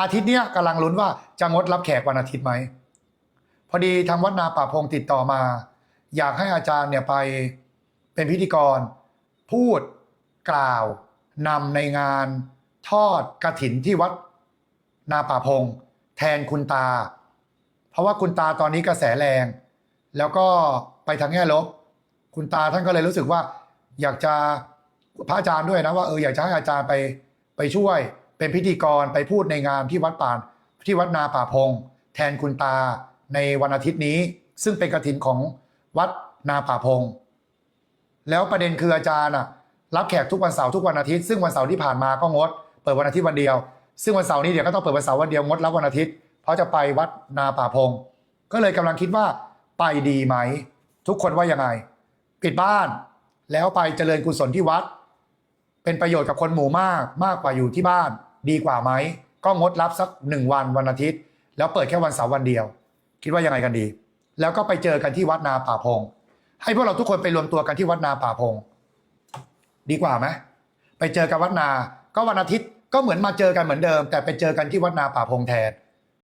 อาทิตย์เนี้ยกำลังลุ้นว่าจะงดรับแขกวันอาทิตย์ไหม พอดีทางวัดนาป่าพงติดต่อมา อยากให้อาจารย์เนี่ยไปเป็นพิธีกร พูดกล่าวนำในงานทอดกระถินที่วัดนาป่าพง แทนคุณตา เพราะว่าคุณตาตอนนี้กระแสแรง แล้วก็ไปทางแง่ลบ คุณตาท่านก็เลยรู้สึกว่า อยากจะพระอาจารย์ด้วยนะว่าเอออยากจะให้อาจารย์ไปไปช่วย เป็นพิธีกรไปพูดในงานที่วัดป่าที่วัดนาป่าพง แทนคุณตาในวันอาทิตย์นี้ ซึ่งเป็นกระถินของวัดนาป่าพง แล้วประเด็นคืออาจารย์อะรับแขกทุกวันเสาร์ทุกวันอาทิตย์ซึ่งวันเสาร์ที่ผ่านมาก็งด เปิดวันอาทิตย์วันเดียว ซึ่งวันเสาร์นี้เดี๋ยวก็ต้องเปิดวันเสาร์วันเดียวงดรับวันอาทิตย์ เพราะจะไปวัดนาป่าพง ก็เลยกำลังคิดว่าไปดีไหม ทุกคนว่ายังไง ปิดบ้าน แล้วไปเจริญกุศลที่วัด เป็นประโยชน์กับคนหมู่มากมากกว่าอยู่ที่บ้าน ดีกว่าไหมก็งดรับสักหนึ่งวันวันอาทิตย์ แล้วเปิดแค่วันเสาร์วันเดียว คิดว่ายังไงกันดี แล้วก็ไปเจอกันที่วัดนาป่าพง ให้พวกเราทุกคนไปรวมตัวกันที่วัดนาป่าพง ดีกว่าไหมไปเจอกันวัดนา ก็วันอาทิตย์ก็เหมือนมาเจอกันเหมือนเดิม แต่ไปเจอกันที่วัดนาป่าพงแทน